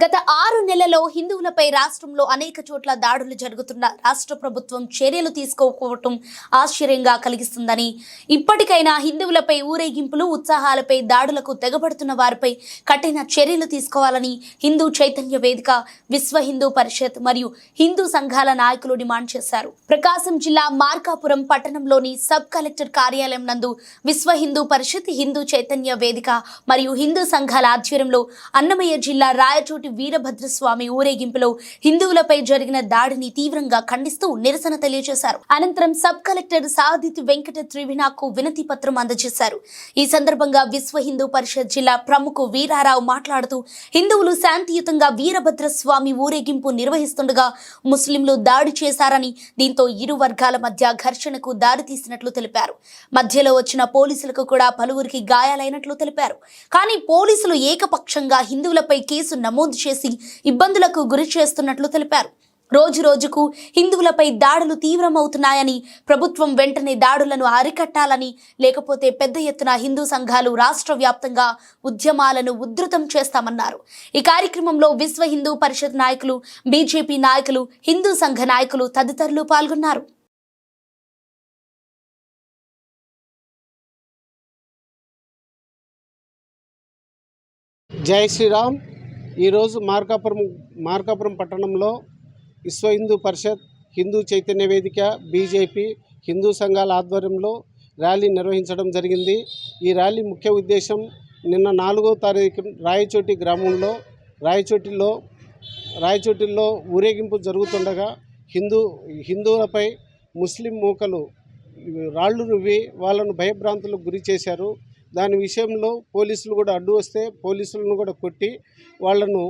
గత ఆరు నెలలో హిందువులపై రాష్ట్రంలో అనేక చోట్ల దాడులు జరుగుతున్న రాష్ట్ర ప్రభుత్వం చర్యలు తీసుకోకపోవటం ఆశ్చర్యంగా కలిగిస్తుందని ఇప్పటికైనా హిందువులపై ఊరేగింపులు ఉత్సాహాలపై దాడులకు తెగబడుతున్న వారిపై కఠిన చర్యలు తీసుకోవాలని హిందూ చైతన్య వేదిక విశ్వ హిందూ పరిషత్ మరియు హిందూ సంఘాల నాయకులు డిమాండ్ చేశారు. ప్రకాశం జిల్లా మార్కాపురం పట్టణంలోని సబ్ కలెక్టర్ కార్యాలయం నందు విశ్వ హిందూ పరిషత్ హిందూ చైతన్య వేదిక మరియు హిందూ సంఘాల ఆధ్వర్యంలో అన్నమయ్య జిల్లా రాయచోటి వీరభద్రస్వామి ఊరేగింపులో హిందువులపై జరిగిన దాడిని తీవ్రంగా ఖండిస్తూ నిరసన తెలియజేశారు. అనంతరం సబ్ కలెక్టర్ సాదిత్ వెంకట త్రివినాకు వినతి పత్రం అందజేశారు. ఈ సందర్భంగా విశ్వ హిందూ పరిషత్ జిల్లా ప్రముఖ వీరారావు మాట్లాడుతూ హిందువులు శాంతియుతంగా వీరభద్రస్వామి ఊరేగింపు నిర్వహిస్తుండగా ముస్లింలు దాడి చేశారని దీంతో ఇరు వర్గాల మధ్య ఘర్షణకు దారితీసినట్లు తెలిపారు. మధ్యలో వచ్చిన పోలీసులకు కూడా పలువురికి గాయాలైనట్లు తెలిపారు. కానీ పోలీసులు ఏకపక్షంగా హిందువులపై కేసు నమోదు చేసి ఇబ్బందులకు గురి చేస్తున్నట్లు తెలిపారు. రోజు రోజుకు హిందువులపై దాడులు తీవ్రమవుతున్నాయని ప్రభుత్వం వెంటనే దాడులను అరికట్టాలని లేకపోతే పెద్ద ఎత్తున హిందూ సంఘాలు రాష్ట్ర వ్యాప్తంగా ఉద్యమాలను ఉధృతం చేస్తామన్నారు. ఈ కార్యక్రమంలో విశ్వ హిందూ పరిషత్ నాయకులు బీజేపీ నాయకులు హిందూ సంఘ నాయకులు తదితరులు పాల్గొన్నారు. జై శ్రీరామ్. ఈరోజు మార్కాపురం మార్కాపురం పట్టణంలో విశ్వ హిందూ పరిషత్ హిందూ చైతన్య వేదిక బీజేపీ హిందూ సంఘాల ఆధ్వర్యంలో ర్యాలీ నిర్వహించడం జరిగింది. ఈ ర్యాలీ ముఖ్య ఉద్దేశం నిన్న నాలుగో తారీఖు రాయచోటి గ్రామంలో రాయచోటిలో రాయచోటిలో ఊరేగింపు జరుగుతుండగా హిందూ హిందువులపై ముస్లిం మూకలు రాళ్ళు రువ్వి వాళ్ళను భయభ్రాంతులకు గురి చేశారు. దాని విషయంలో పోలీసులు కూడా అడ్డు వస్తే పోలీసులను కూడా కొట్టి వాళ్ళను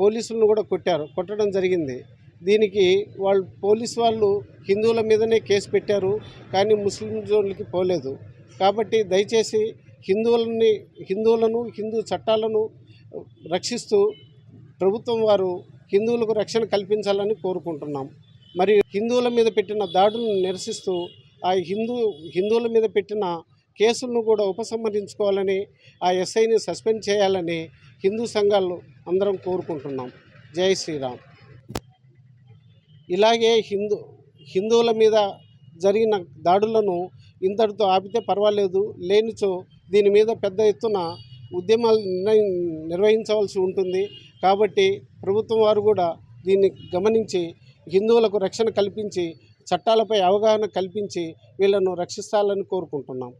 పోలీసులను కూడా కొట్టారు. కొట్టడం జరిగింది. దీనికి వాళ్ళు పోలీసు వాళ్ళు హిందువుల మీదనే కేసు పెట్టారు కానీ ముస్లిం జోన్లకి పోలేదు. కాబట్టి దయచేసి హిందువులని హిందువులను హిందూ చట్టాలను రక్షిస్తూ ప్రభుత్వం వారు హిందువులకు రక్షణ కల్పించాలని కోరుకుంటున్నాం. మరియు హిందువుల మీద పెట్టిన దాడులను నిరసిస్తూ ఆ హిందూ హిందువుల మీద పెట్టిన కేసులను కూడా ఉపసంహరించుకోవాలని ఆ ఎస్ఐని సస్పెండ్ చేయాలని హిందూ సంఘాలు అందరం కోరుకుంటున్నాం. జై శ్రీరామ్. ఇలాగే హిందూ హిందువుల మీద జరిగిన దాడులను ఇంతటితో ఆపితే పర్వాలేదు. లేనిచో దీని మీద పెద్ద ఎత్తున ఉద్యమాలు నిర్ణయి నిర్వహించవలసి ఉంటుంది. కాబట్టి ప్రభుత్వం వారు కూడా దీన్ని గమనించి హిందువులకు రక్షణ కల్పించి చట్టాలపై అవగాహన కల్పించి వీళ్ళను రక్షిస్తాలని కోరుకుంటున్నాం.